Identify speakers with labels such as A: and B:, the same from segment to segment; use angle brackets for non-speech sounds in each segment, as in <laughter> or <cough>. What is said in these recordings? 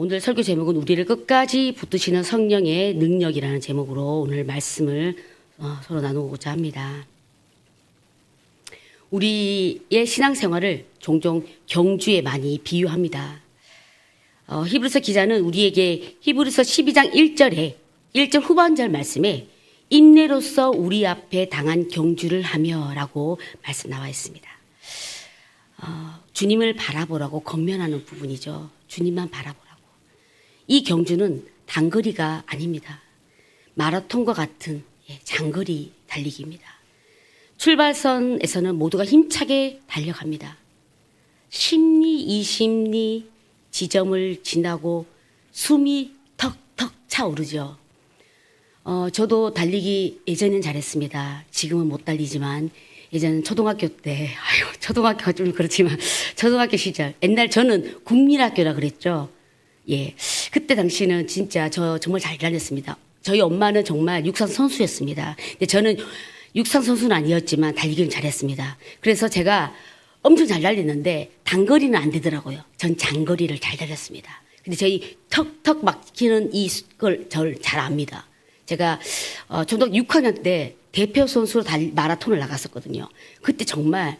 A: 오늘 설교 제목은 우리를 끝까지 붙드시는 성령의 능력이라는 제목으로 오늘 말씀을 어, 서로 나누고자 합니다. 우리의 신앙생활을 종종 경주에 많이 비유합니다. 어, 히브리서 기자는 우리에게 히브리서 12장 1절에 1절 후반절 말씀에 인내로서 우리 앞에 당한 경주를 하며라고 말씀 나와 있습니다. 어, 주님을 바라보라고 건면하는 부분이죠. 주님만 바라보라고. 이 경주는 단거리가 아닙니다. 마라톤과 같은 예, 장거리 달리기입니다. 출발선에서는 모두가 힘차게 달려갑니다. 10리, 20리 지점을 지나고 숨이 턱턱 차오르죠. 어, 저도 달리기 예전엔 잘했습니다. 지금은 못 달리지만 예전 초등학교 때, 아유, 초등학교가 좀 그렇지만 초등학교 시절, 옛날 저는 국민학교라 그랬죠. 예. 그때 당시는 진짜 저 정말 잘 달렸습니다. 저희 엄마는 정말 육상 선수였습니다. 근데 저는 육상 선수는 아니었지만 달리기는 잘했습니다. 그래서 제가 엄청 잘 달렸는데 단거리는 안 되더라고요. 전 장거리를 잘 달렸습니다. 근데 저희 턱턱 막히는 이걸 저를 잘 압니다. 제가 어, 초등학교 6학년 때 대표 선수로 달, 마라톤을 나갔었거든요. 그때 정말 와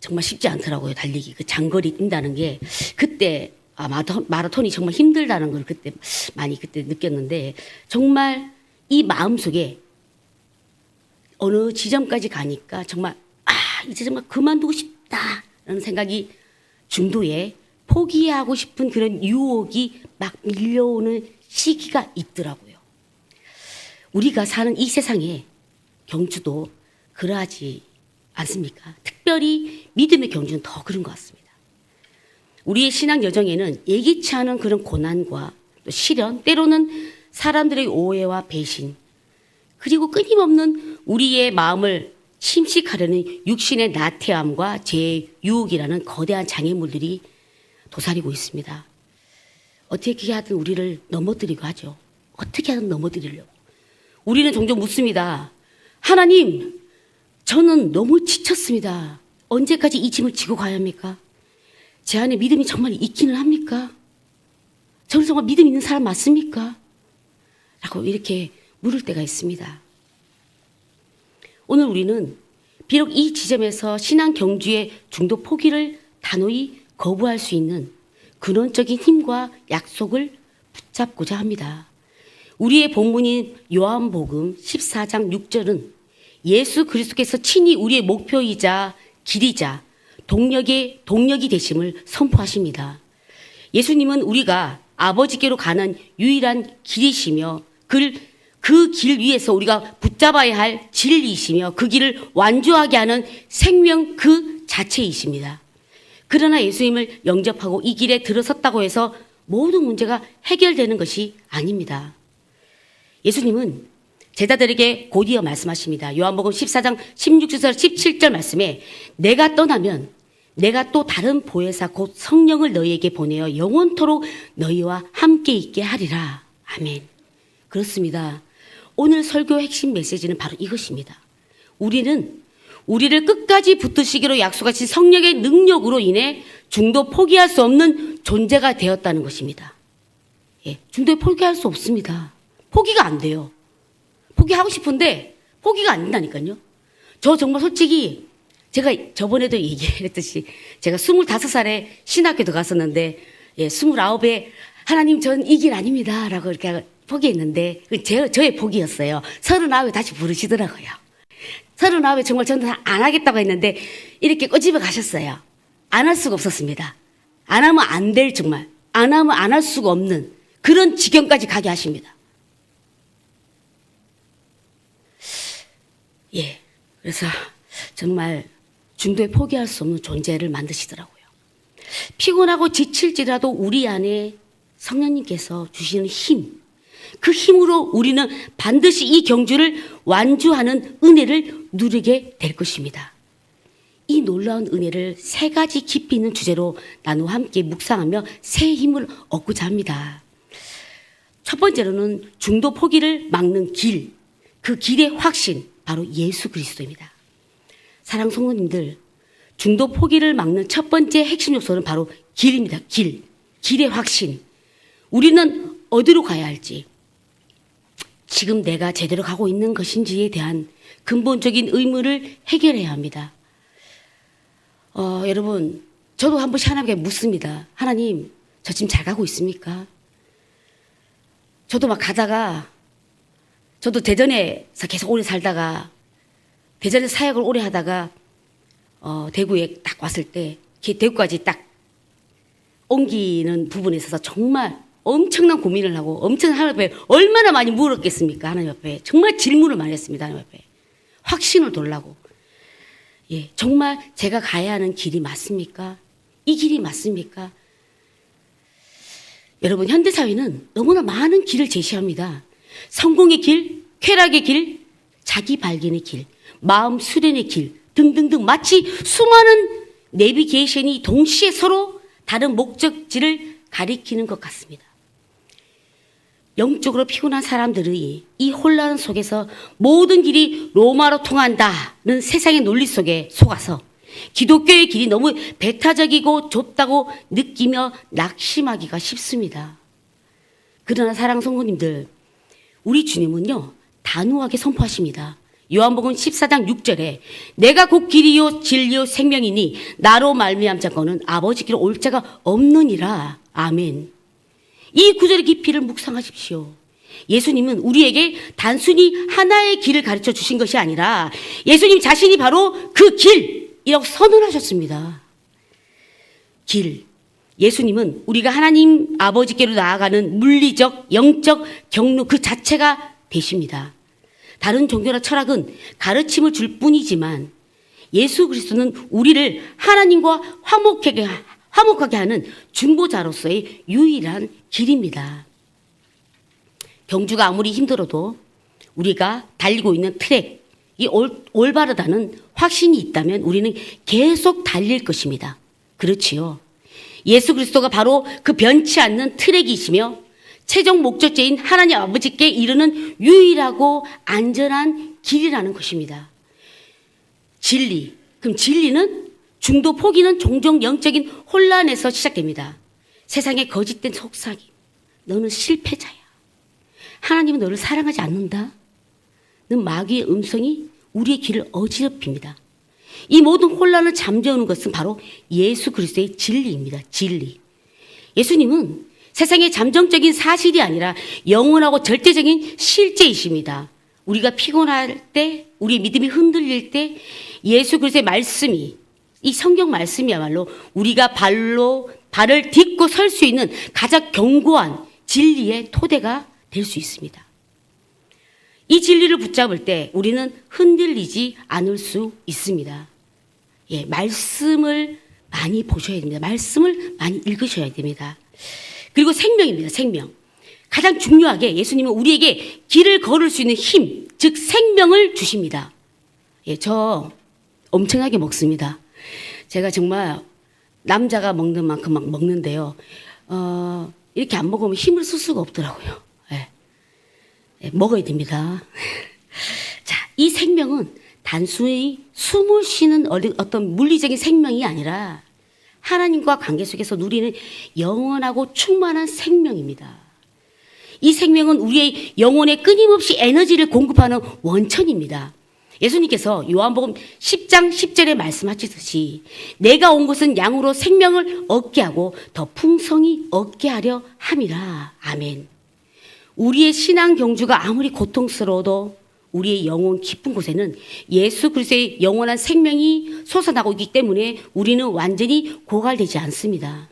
A: 정말 쉽지 않더라고요 달리기 그 장거리 뛴다는 게 그때 아 마라톤, 마라톤이 정말 힘들다는 걸 그때 많이 그때 느꼈는데 정말 이 마음 속에 어느 지점까지 가니까 정말 아 이제 정말 그만두고 싶다라는 생각이 중도에 포기하고 싶은 그런 유혹이 막 밀려오는 시기가 있더라고요. 우리가 사는 이 세상에 경주도 그러하지 않습니까? 특별히 믿음의 경주는 더 그런 것 같습니다. 우리의 신앙 여정에는 예기치 않은 그런 고난과 또 시련, 때로는 사람들의 오해와 배신, 그리고 끊임없는 우리의 마음을 침식하려는 육신의 나태함과 제 유혹이라는 거대한 장애물들이 도사리고 있습니다. 어떻게 하든 우리를 넘어뜨리고 하죠. 어떻게 하든 넘어뜨리려고. 우리는 종종 묻습니다. 하나님, 저는 너무 지쳤습니다. 언제까지 이 짐을 지고 가야 합니까? 제 안에 믿음이 정말 있기는 합니까? 저는 정말 믿음 있는 사람 맞습니까? 라고 이렇게 물을 때가 있습니다. 오늘 우리는 비록 이 지점에서 신앙 경주의 중도 포기를 단호히 거부할 수 있는 근원적인 힘과 약속을 붙잡고자 합니다. 우리의 본문인 요한복음 14장 6절은 예수 그리스도께서 친히 우리의 목표이자 길이자 동력의 동력이 되심을 선포하십니다. 예수님은 우리가 아버지께로 가는 유일한 길이시며 그길 위에서 우리가 붙잡아야 할 진리이시며 그 길을 완주하게 하는 생명 그 자체이십니다. 그러나 예수님을 영접하고 이 길에 들어섰다고 해서 모든 문제가 해결되는 것이 아닙니다. 예수님은 제자들에게 곧이어 말씀하십니다. 요한복음 14장 16절 17절 말씀에 내가 떠나면 내가 또 다른 보혜사 곧 성령을 너희에게 보내어 영원토록 너희와 함께 있게 하리라. 아멘. 그렇습니다. 오늘 설교 핵심 메시지는 바로 이것입니다. 우리는 우리를 끝까지 붙드시기로 약속하신 성령의 능력으로 인해 중도 포기할 수 없는 존재가 되었다는 것입니다. 예, 중도에 포기할 수 없습니다. 포기가 안 돼요. 포기하고 싶은데 포기가 안 된다니까요. 저 정말 솔직히 제가 저번에도 얘기했듯이 제가 25살에 신학교 들어갔었는데 예, 29에 하나님 전 이 길 아닙니다. 라고 이렇게 포기했는데 그 제, 저의 포기였어요. 39에 다시 부르시더라고요. 39에 정말 저는 안 하겠다고 했는데 이렇게 꼬집어 가셨어요. 안 할 수가 없었습니다. 안 하면 안 될 정말. 안 하면 안 할 수가 없는 그런 지경까지 가게 하십니다. 예. 그래서 정말 중도에 포기할 수 없는 존재를 만드시더라고요. 피곤하고 지칠지라도 우리 안에 성령님께서 주시는 힘, 그 힘으로 우리는 반드시 이 경주를 완주하는 은혜를 누리게 될 것입니다. 이 놀라운 은혜를 세 가지 깊이 있는 주제로 나누어 함께 묵상하며 새 힘을 얻고자 합니다. 첫 번째로는 중도 포기를 막는 길, 그 길의 확신, 바로 예수 그리스도입니다. 사랑 성도님들, 중도 포기를 막는 첫 번째 핵심 요소는 바로 길입니다. 길. 길의 확신. 우리는 어디로 가야 할지. 지금 내가 제대로 가고 있는 것인지에 대한 근본적인 의문을 해결해야 합니다. 어, 여러분, 저도 한 번씩 하나님께 묻습니다. 하나님, 저 지금 잘 가고 있습니까? 저도 막 가다가, 저도 대전에서 계속 오래 살다가, 대전에서 사역을 오래 하다가, 어, 대구에 딱 왔을 때, 기- 대구까지 딱 옮기는 부분에 있어서 정말 엄청난 고민을 하고 엄청 하나님 앞에 얼마나 많이 물었겠습니까? 하나님 앞에. 정말 질문을 많이 했습니다. 하나님 앞에. 확신을 돌라고. 예, 정말 제가 가야 하는 길이 맞습니까? 이 길이 맞습니까? 여러분, 현대 사회는 너무나 많은 길을 제시합니다. 성공의 길, 쾌락의 길, 자기 발견의 길, 마음 수련의 길 등등등 마치 수많은 내비게이션이 동시에 서로 다른 목적지를 가리키는 것 같습니다. 영적으로 피곤한 사람들의 이 혼란 속에서 모든 길이 로마로 통한다는 세상의 논리 속에 속아서 기독교의 길이 너무 배타적이고 좁다고 느끼며 낙심하기가 쉽습니다. 그러나 사랑 성도님들, 우리 주님은요, 단호하게 선포하십니다. 요한복음 14장 6절에 내가 곧 길이요 진리요 생명이니 나로 말미암 자 거는 아버지께로 올 자가 없느니라. 아멘. 이 구절의 깊이를 묵상하십시오. 예수님은 우리에게 단순히 하나의 길을 가르쳐 주신 것이 아니라 예수님 자신이 바로 그 길이라고 선언하셨습니다. 길. 예수님은 우리가 하나님 아버지께로 나아가는 물리적, 영적 경로 그 자체가 되십니다. 다른 종교나 철학은 가르침을 줄 뿐이지만 예수 그리스도는 우리를 하나님과 화목하게, 화목하게 하는 중보자로서의 유일한 길입니다. 경주가 아무리 힘들어도 우리가 달리고 있는 트랙, 이 올, 올바르다는 확신이 있다면 우리는 계속 달릴 것입니다. 그렇지요. 예수 그리스도가 바로 그 변치 않는 트랙이시며 최종 목적지인 하나님 아버지께 이르는 유일하고 안전한 길이라는 것입니다. 진리. 그럼 진리는 중도 포기는 종종 영적인 혼란에서 시작됩니다. 세상의 거짓된 속삭임. 너는 실패자야. 하나님은 너를 사랑하지 않는다. 는 마귀의 음성이 우리의 길을 어지럽힙니다. 이 모든 혼란을 잠재우는 것은 바로 예수 그리스도의 진리입니다. 진리. 예수님은 세상의 잠정적인 사실이 아니라 영원하고 절대적인 실제이십니다. 우리가 피곤할 때, 우리 믿음이 흔들릴 때 예수 그리스도의 말씀이 이 성경 말씀이야말로 우리가 발로 발을 딛고 설 수 있는 가장 견고한 진리의 토대가 될 수 있습니다. 이 진리를 붙잡을 때 우리는 흔들리지 않을 수 있습니다. 예, 말씀을 많이 보셔야 됩니다. 말씀을 많이 읽으셔야 됩니다. 그리고 생명입니다. 생명. 가장 중요하게 예수님은 우리에게 길을 걸을 수 있는 힘, 즉 생명을 주십니다. 예, 저 엄청나게 먹습니다. 제가 정말 남자가 먹는 만큼 막 먹는데요. 어, 이렇게 안 먹으면 힘을 쓸 수가 없더라고요. 먹어야 됩니다. 자, 이 생명은 단순히 숨을 쉬는 어떤 물리적인 생명이 아니라 하나님과 관계 속에서 누리는 영원하고 충만한 생명입니다. 이 생명은 우리의 영혼에 끊임없이 에너지를 공급하는 원천입니다. 예수님께서 요한복음 10장 10절에 말씀하시듯이 내가 온 것은 양으로 생명을 얻게 하고 더 풍성히 얻게 하려 함이라. 아멘. 우리의 신앙 경주가 아무리 고통스러워도 우리의 영혼 깊은 곳에는 예수 그리스도의 영원한 생명이 솟아나고 있기 때문에 우리는 완전히 고갈되지 않습니다.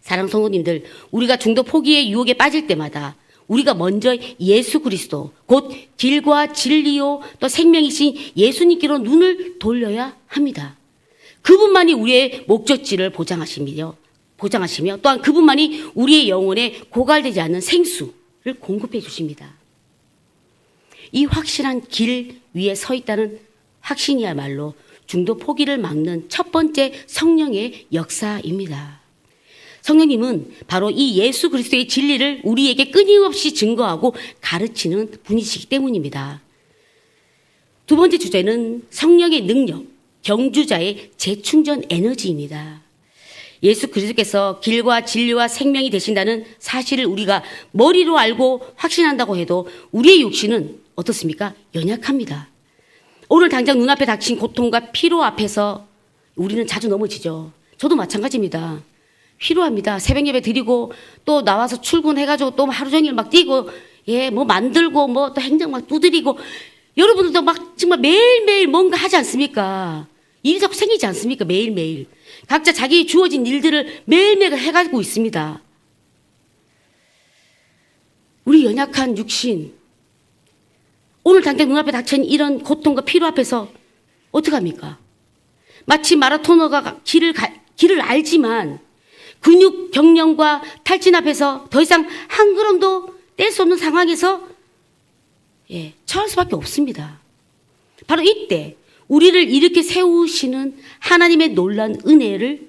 A: 사랑 성도님들, 우리가 중도 포기의 유혹에 빠질 때마다 우리가 먼저 예수 그리스도, 곧 길과 진리요 또 생명이신 예수님께로 눈을 돌려야 합니다. 그분만이 우리의 목적지를 보장하시며, 보장하시며 또한 그분만이 우리의 영혼에 고갈되지 않는 생수를 공급해 주십니다. 이 확실한 길 위에 서 있다는 확신이야말로 중도 포기를 막는 첫 번째 성령의 역사입니다. 성령님은 바로 이 예수 그리스도의 진리를 우리에게 끊임없이 증거하고 가르치는 분이시기 때문입니다. 두 번째 주제는 성령의 능력, 경주자의 재충전 에너지입니다. 예수 그리스도께서 길과 진리와 생명이 되신다는 사실을 우리가 머리로 알고 확신한다고 해도 우리의 육신은 어떻습니까? 연약합니다. 오늘 당장 눈앞에 닥친 고통과 피로 앞에서 우리는 자주 넘어지죠. 저도 마찬가지입니다. 피로합니다. 새벽 예배 드리고 또 나와서 출근해가지고 또 하루 종일 막 뛰고 예, 뭐 만들고 뭐 또 행정 막 두드리고 여러분들도 막 정말 매일매일 뭔가 하지 않습니까? 일이 자꾸 생기지 않습니까? 매일매일. 각자 자기 주어진 일들을 매일매일 해가지고 있습니다. 우리 연약한 육신, 오늘 당장 눈앞에 닥친 이런 고통과 피로 앞에서 어떡합니까? 마치 마라토너가 길을, 가- 길을 알지만 근육 경련과 탈진 앞에서 더 이상 한 걸음도 뗄 수 없는 상황에서 예, 처할 수밖에 없습니다. 바로 이때 우리를 이렇게 세우시는 하나님의 놀란 은혜를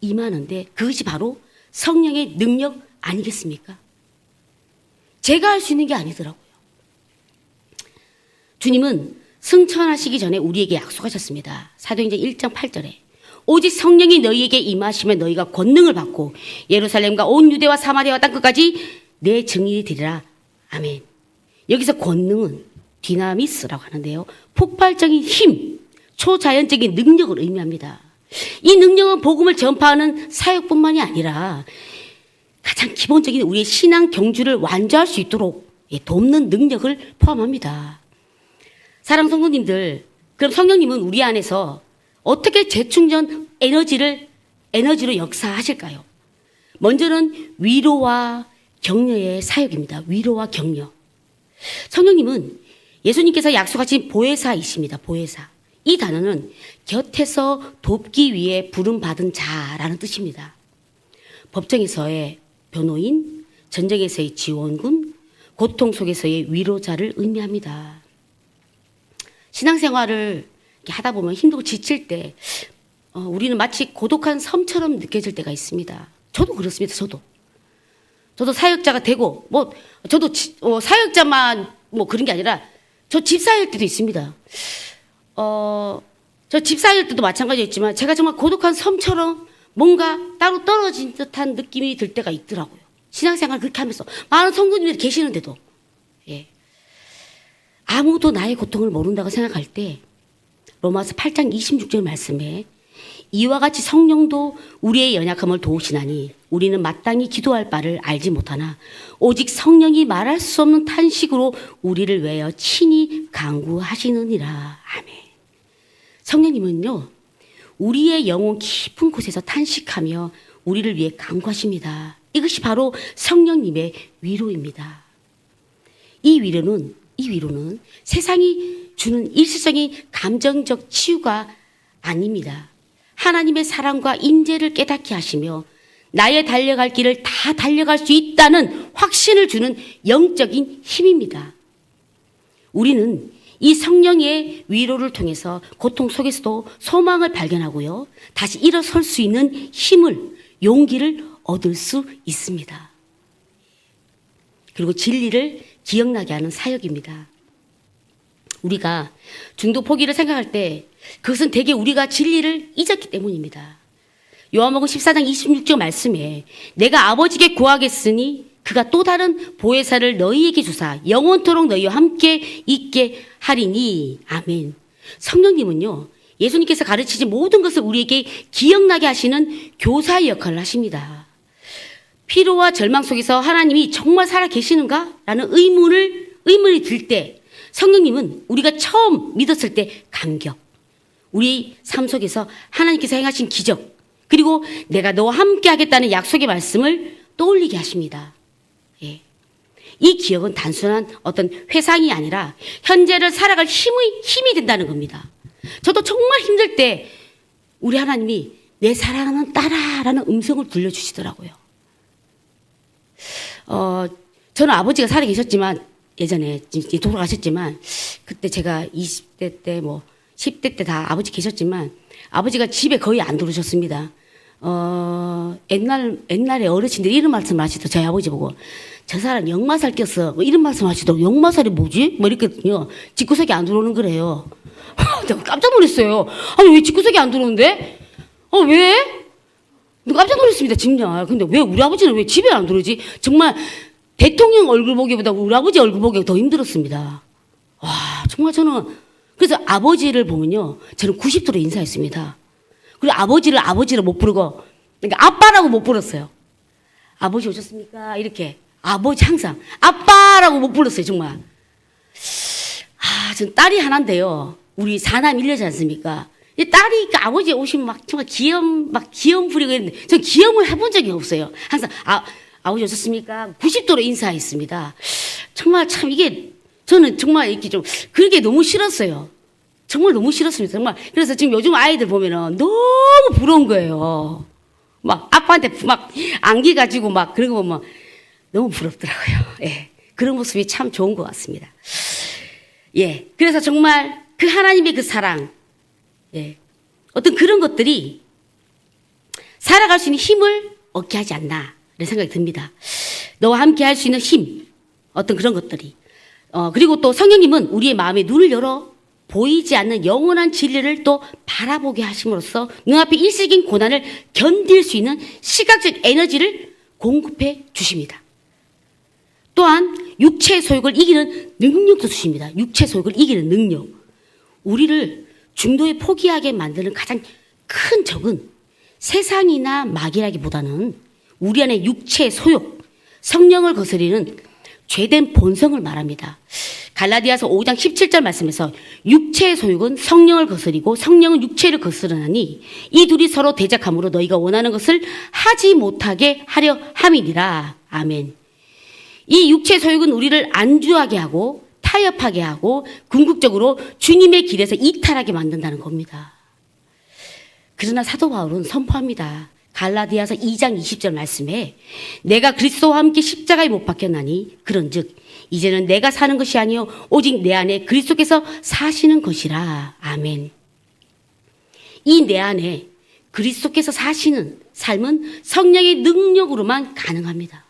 A: 임하는데 그것이 바로 성령의 능력 아니겠습니까? 제가 할 수 있는 게 아니더라고요. 주님은 승천하시기 전에 우리에게 약속하셨습니다. 사도행전 1장 8절에 오직 성령이 너희에게 임하시면 너희가 권능을 받고 예루살렘과 온 유대와 사마리아와 땅 끝까지 내 증인이 되리라. 아멘. 여기서 권능은 디나미스라고 하는데요. 폭발적인 힘, 초자연적인 능력을 의미합니다. 이 능력은 복음을 전파하는 사역뿐만이 아니라 가장 기본적인 우리의 신앙 경주를 완주할 수 있도록 예, 돕는 능력을 포함합니다. 사랑 성도님들, 그럼 성령님은 우리 안에서 어떻게 재충전 에너지를 에너지로 역사하실까요? 먼저는 위로와 격려의 사역입니다. 위로와 격려. 성령님은 예수님께서 약속하신 보혜사이십니다. 보혜사. 이 단어는 곁에서 돕기 위해 부름받은 자라는 뜻입니다. 법정에서의 변호인, 전쟁에서의 지원군, 고통 속에서의 위로자를 의미합니다. 신앙생활을 하다 보면 힘들고 지칠 때 어, 우리는 마치 고독한 섬처럼 느껴질 때가 있습니다. 저도 그렇습니다. 저도. 저도 사역자가 되고 뭐 저도 지- 어, 사역자만 뭐 그런 게 아니라 저 집사일 때도 있습니다. 어, 저 집사일 때도 마찬가지였지만 제가 정말 고독한 섬처럼 뭔가 따로 떨어진 듯한 느낌이 들 때가 있더라고요. 신앙생활 그렇게 하면서 많은 성도님들이 계시는데도 예. 아무도 나의 고통을 모른다고 생각할 때 로마서 8장 26절 말씀에 이와 같이 성령도 우리의 연약함을 도우시나니 우리는 마땅히 기도할 바를 알지 못하나 오직 성령이 말할 수 없는 탄식으로 우리를 외어 친히 강구하시느니라. 아멘. 성령님은요, 우리의 영혼 깊은 곳에서 탄식하며 우리를 위해 강구하십니다. 이것이 바로 성령님의 위로입니다. 이 위로는 이 위로는 세상이 주는 일시적인 감정적 치유가 아닙니다. 하나님의 사랑과 임재를 깨닫게 하시며 나의 달려갈 길을 다 달려갈 수 있다는 확신을 주는 영적인 힘입니다. 우리는 이 성령의 위로를 통해서 고통 속에서도 소망을 발견하고요. 다시 일어설 수 있는 힘을, 용기를 얻을 수 있습니다. 그리고 진리를 기억나게 하는 사역입니다. 우리가 중도 포기를 생각할 때 그것은 대개 우리가 진리를 잊었기 때문입니다. 요한복음 14장 26절 말씀에 내가 아버지께 구하겠으니 그가 또 다른 보혜사를 너희에게 주사 영원토록 너희와 함께 있게 하리니 아멘. 성령님은요. 예수님께서 가르치신 모든 것을 우리에게 기억나게 하시는 교사의 역할을 하십니다. 피로와 절망 속에서 하나님이 정말 살아 계시는가? 라는 의문을, 의문이 들 때 성령님은 우리가 처음 믿었을 때 감격, 우리 삶 속에서 하나님께서 행하신 기적, 그리고 내가 너와 함께 하겠다는 약속의 말씀을 떠올리게 하십니다. 예. 이 기억은 단순한 어떤 회상이 아니라 현재를 살아갈 힘의, 힘이 된다는 겁니다. 저도 정말 힘들 때 우리 하나님이 내 사랑하는 딸아라는 음성을 들려주시더라고요. 어, 저는 아버지가 살아 계셨지만 예전에 돌아가셨지만 그때 제가 20대 때 뭐 10대 때 다 아버지 계셨지만 아버지가 집에 거의 안 들어오셨습니다. 어, 옛날, 옛날에 어르신들이 이런 말씀 하시더 저희 아버지 보고 저 사람 역마살 꼈어. 뭐 이런 말씀 하시더라고. 역마살이 뭐지? 뭐 이랬거든요. 집구석에 안 들어오는 거래요. <laughs> 내가 깜짝 놀랐어요. 아니, 왜 집구석에 안 들어오는데? 어, 왜? 깜짝 놀랐습니다, 정말. 근데 왜 우리 아버지는 왜 집에 안 들어오지? 정말 대통령 얼굴 보기보다 우리 아버지 얼굴 보기가 더 힘들었습니다. 와, 정말 저는 그래서 아버지를 보면요. 저는 90도로 인사했습니다. 그리고 아버지를 아버지로 못 부르고 그러니까 아빠라고 못 불렀어요. 아버지 오셨습니까? 이렇게 아버지 항상 아빠라고 못 불렀어요, 정말. 아, 전 딸이 하나인데요. 우리 사남 일녀지 않습니까? 이 딸이 그 아버지 오시면 막 정말 기염 막 기염 부리고 했는데 전 기염을 해본 적이 없어요. 항상 아 아버지 오셨습니까? 90도로 인사했습니다. 정말 참 이게 저는 정말 이렇게 좀 그게 너무 싫었어요. 정말 너무 싫었습니다. 정말 그래서 지금 요즘 아이들 보면은 너무 부러운 거예요. 막 아빠한테 막 안기 가지고 막 그런 거 보면 너무 부럽더라고요. <laughs> 예. 그런 모습이 참 좋은 것 같습니다. 예. 그래서 정말 그 하나님의 그 사랑, 예. 어떤 그런 것들이 살아갈 수 있는 힘을 얻게 하지 않나, 이런 생각이 듭니다. 너와 함께 할 수 있는 힘, 어떤 그런 것들이. 어, 그리고 또 성령님은 우리의 마음에 눈을 열어 보이지 않는 영원한 진리를 또 바라보게 하심으로써 눈앞에 일시적인 고난을 견딜 수 있는 시각적 에너지를 공급해 주십니다. 또한 육체의 소욕을 이기는 능력도 주십니다. 육체 소욕을 이기는 능력. 우리를 중도에 포기하게 만드는 가장 큰 적은 세상이나 마귀라기보다는 우리 안에 육체의 소욕, 성령을 거스리는 죄된 본성을 말합니다. 갈라디아서 5장 17절 말씀에서 육체의 소욕은 성령을 거스리고 성령은 육체를 거스르나니 이 둘이 서로 대적함으로 너희가 원하는 것을 하지 못하게 하려 함이니라. 아멘. 이 육체 소욕은 우리를 안주하게 하고 타협하게 하고 궁극적으로 주님의 길에서 이탈하게 만든다는 겁니다. 그러나 사도 바울은 선포합니다. 갈라디아서 2장 20절 말씀에 내가 그리스도와 함께 십자가에 못 박혔나니 그런즉 이제는 내가 사는 것이 아니요 오직 내 안에 그리스도께서 사시는 것이라 아멘. 이 내 안에 그리스도께서 사시는 삶은 성령의 능력으로만 가능합니다.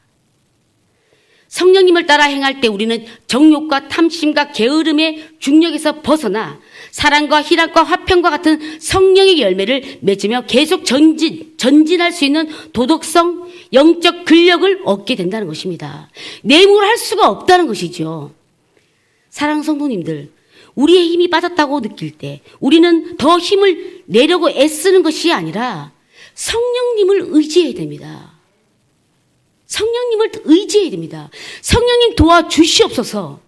A: 성령님을 따라 행할 때 우리는 정욕과 탐심과 게으름의 중력에서 벗어나 사랑과 희락과 화평과 같은 성령의 열매를 맺으며 계속 전진, 전진할 수 있는 도덕성, 영적 근력을 얻게 된다는 것입니다. 내용을 할 수가 없다는 것이죠. 사랑 성도님들, 우리의 힘이 빠졌다고 느낄 때 우리는 더 힘을 내려고 애쓰는 것이 아니라 성령님을 의지해야 됩니다. 성령님을 의지해야 됩니다. 성령님 도와주시옵소서.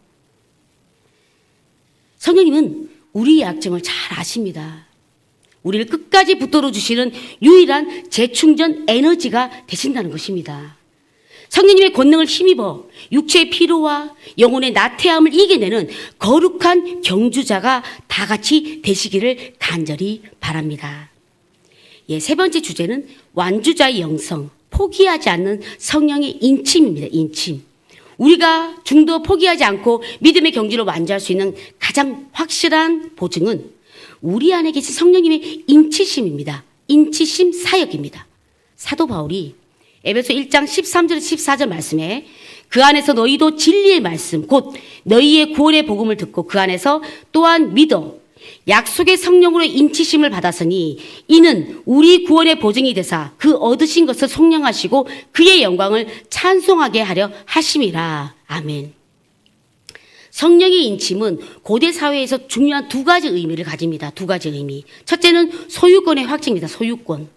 A: 성령님은 우리의 약점을 잘 아십니다. 우리를 끝까지 붙들어 주시는 유일한 재충전 에너지가 되신다는 것입니다. 성령님의 권능을 힘입어 육체의 피로와 영혼의 나태함을 이겨내는 거룩한 경주자가 다 같이 되시기를 간절히 바랍니다. 예, 세 번째 주제는 완주자의 영성, 포기하지 않는 성령의 인침입니다. 인침. 우리가 중도 포기하지 않고 믿음의 경지로 완주할 수 있는 가장 확실한 보증은 우리 안에 계신 성령님의 인치심입니다. 인치심 사역입니다. 사도 바울이 에베소 1장 13절 14절 말씀에 그 안에서 너희도 진리의 말씀 곧 너희의 구원의 복음을 듣고 그 안에서 또한 믿어 약속의 성령으로 인치심을 받았으니 이는 우리 구원의 보증이 되사 그 얻으신 것을 속량하시고 그의 영광을 찬송하게 하려 하심이라. 아멘. 성령의 인침은 고대 사회에서 중요한 두 가지 의미를 가집니다. 두 가지 의미. 첫째는 소유권의 확증입니다. 소유권.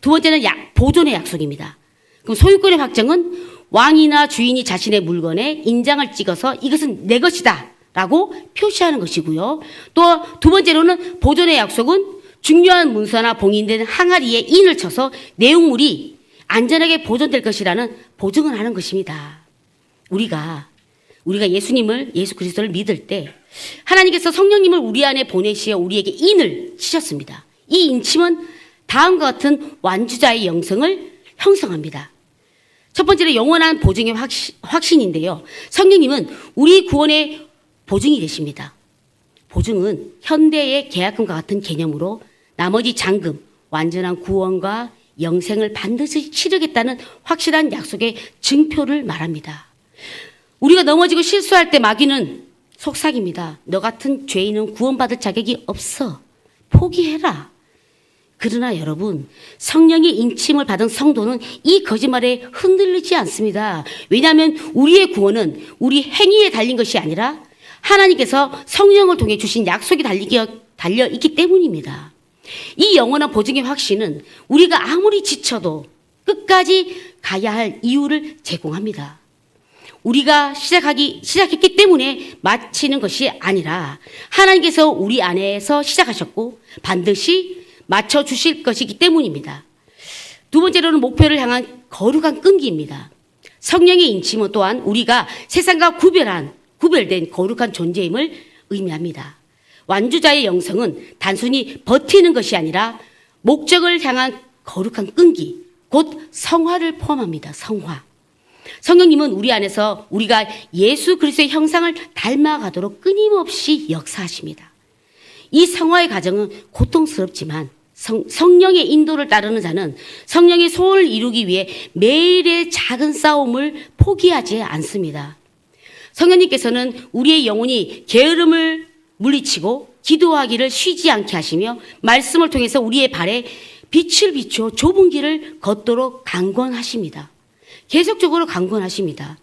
A: 두 번째는 약, 보존의 약속입니다. 그럼 소유권의 확정은 왕이나 주인이 자신의 물건에 인장을 찍어서 이것은 내 것이다. 라고 표시하는 것이고요. 또 두 번째로는 보존의 약속은 중요한 문서나 봉인된 항아리에 인을 쳐서 내용물이 안전하게 보존될 것이라는 보증을 하는 것입니다. 우리가 우리가 예수님을 예수 그리스도를 믿을 때 하나님께서 성령님을 우리 안에 보내시어 우리에게 인을 치셨습니다. 이 인침은 다음과 같은 완주자의 영성을 형성합니다. 첫 번째로 영원한 보증의 확신, 확신인데요. 성령님은 우리 구원의 보증이 되십니다. 보증은 현대의 계약금과 같은 개념으로 나머지 잔금, 완전한 구원과 영생을 반드시 치르겠다는 확실한 약속의 증표를 말합니다. 우리가 넘어지고 실수할 때 마귀는 속삭입니다. 너 같은 죄인은 구원받을 자격이 없어. 포기해라. 그러나 여러분, 성령의 인침을 받은 성도는 이 거짓말에 흔들리지 않습니다. 왜냐하면 우리의 구원은 우리 행위에 달린 것이 아니라 하나님께서 성령을 통해 주신 약속이 달려 있기 때문입니다. 이 영원한 보증의 확신은 우리가 아무리 지쳐도 끝까지 가야 할 이유를 제공합니다. 우리가 시작하기 시작했기 때문에 마치는 것이 아니라 하나님께서 우리 안에서 시작하셨고 반드시 맞춰 주실 것이기 때문입니다. 두 번째로는 목표를 향한 거룩한 끈기입니다. 성령의 인침은 또한 우리가 세상과 구별한 구별된 거룩한 존재임을 의미합니다. 완주자의 영성은 단순히 버티는 것이 아니라 목적을 향한 거룩한 끈기, 곧 성화를 포함합니다. 성화. 성령님은 우리 안에서 우리가 예수 그리스도의 형상을 닮아가도록 끊임없이 역사하십니다. 이 성화의 과정은 고통스럽지만 성, 성령의 인도를 따르는 자는 성령의 소원을 이루기 위해 매일의 작은 싸움을 포기하지 않습니다. 성령님께서는 우리의 영혼이 게으름을 물리치고 기도하기를 쉬지 않게 하시며 말씀을 통해서 우리의 발에 빛을 비추어 좁은 길을 걷도록 강권하십니다. 계속적으로 강권하십니다.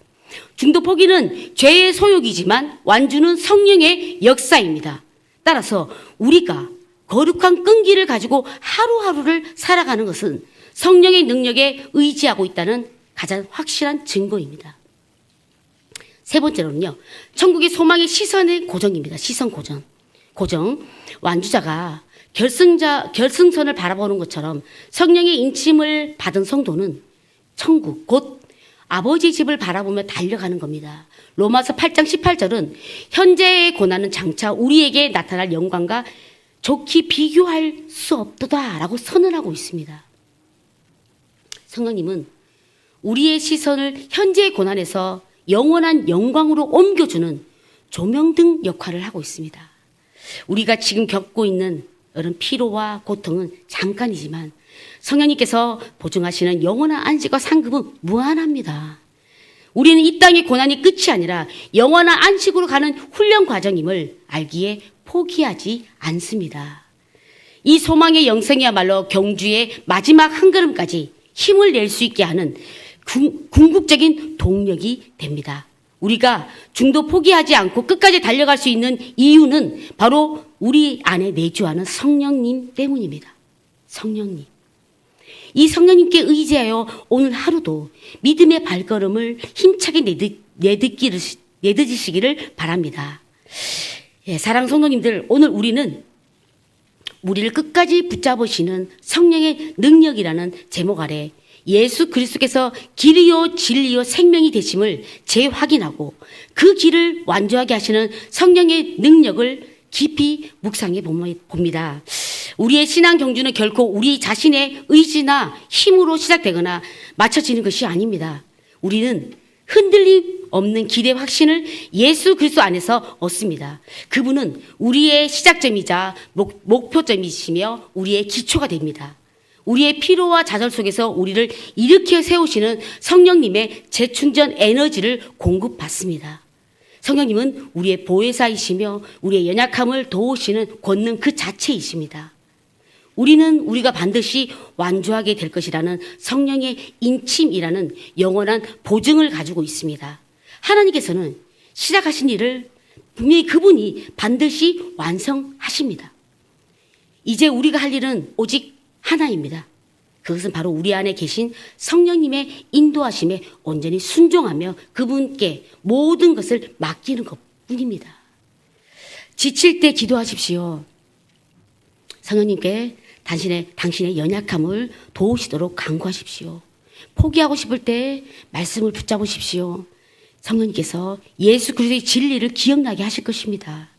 A: 중도 포기는 죄의 소욕이지만 완주는 성령의 역사입니다. 따라서 우리가 거룩한 끈기를 가지고 하루하루를 살아가는 것은 성령의 능력에 의지하고 있다는 가장 확실한 증거입니다. 세 번째로는요, 천국의 소망의 시선의 고정입니다. 시선 고정. 고정. 완주자가 결승자, 결승선을 바라보는 것처럼 성령의 인침을 받은 성도는 천국, 곧 아버지 집을 바라보며 달려가는 겁니다. 로마서 8장 18절은 현재의 고난은 장차 우리에게 나타날 영광과 좋게 비교할 수 없도다라고 선언하고 있습니다. 성령님은 우리의 시선을 현재의 고난에서 영원한 영광으로 옮겨주는 조명등 역할을 하고 있습니다. 우리가 지금 겪고 있는 이런 피로와 고통은 잠깐이지만 성령님께서 보증하시는 영원한 안식과 상급은 무한합니다. 우리는 이 땅의 고난이 끝이 아니라 영원한 안식으로 가는 훈련 과정임을 알기에 포기하지 않습니다. 이 소망의 영성이야말로 경주의 마지막 한 걸음까지 힘을 낼 수 있게 하는 궁, 궁극적인 동력이 됩니다. 우리가 중도 포기하지 않고 끝까지 달려갈 수 있는 이유는 바로 우리 안에 내주하는 성령님 때문입니다. 성령님. 이 성령님께 의지하여 오늘 하루도 믿음의 발걸음을 힘차게 내딛, 내딛기를, 내딛으시기를 바랍니다. 예, 사랑 성도님들, 오늘 우리는 우리를 끝까지 붙잡으시는 성령의 능력이라는 제목 아래 예수 그리스도께서 길이요 진리요 생명이 되심을 재확인하고 그 길을 완주하게 하시는 성령의 능력을 깊이 묵상해 봅니다. 우리의 신앙 경주는 결코 우리 자신의 의지나 힘으로 시작되거나 맞춰지는 것이 아닙니다. 우리는 흔들림 없는 길의 확신을 예수 그리스도 안에서 얻습니다. 그분은 우리의 시작점이자 목, 목표점이시며 우리의 기초가 됩니다. 우리의 피로와 좌절 속에서 우리를 일으켜 세우시는 성령님의 재충전 에너지를 공급받습니다. 성령님은 우리의 보혜사이시며 우리의 연약함을 도우시는 권능 그 자체이십니다. 우리는 우리가 반드시 완주하게 될 것이라는 성령의 인침이라는 영원한 보증을 가지고 있습니다. 하나님께서는 시작하신 일을 분명히 그분이 반드시 완성하십니다. 이제 우리가 할 일은 오직 하나입니다. 그것은 바로 우리 안에 계신 성령님의 인도하심에 온전히 순종하며 그분께 모든 것을 맡기는 것 뿐입니다. 지칠 때 기도하십시오. 성령님께 당신의, 당신의 연약함을 도우시도록 강구하십시오. 포기하고 싶을 때 말씀을 붙잡으십시오. 성령님께서 예수 그리스도의 진리를 기억나게 하실 것입니다.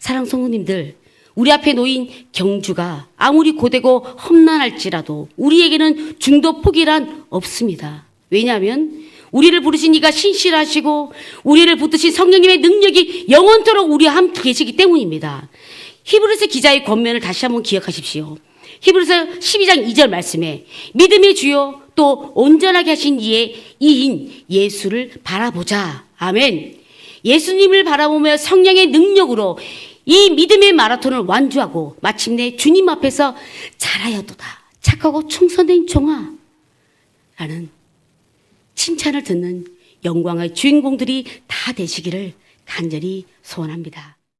A: 사랑 성도님들, 우리 앞에 놓인 경주가 아무리 고되고 험난할지라도 우리에게는 중도 포기란 없습니다. 왜냐하면 우리를 부르신 이가 신실하시고 우리를 붙드신 성령님의 능력이 영원토록 우리와 함께 계시기 때문입니다. 히브리서 기자의 권면을 다시 한번 기억하십시오. 히브리서 12장 2절 말씀에 믿음의 주요 또 온전하게 하신 이의 이인 예수를 바라보자. 아멘. 예수님을 바라보며 성령의 능력으로 이 믿음의 마라톤을 완주하고 마침내 주님 앞에서 잘하였도다. 착하고 충성된 종아. 라는 칭찬을 듣는 영광의 주인공들이 다 되시기를 간절히 소원합니다.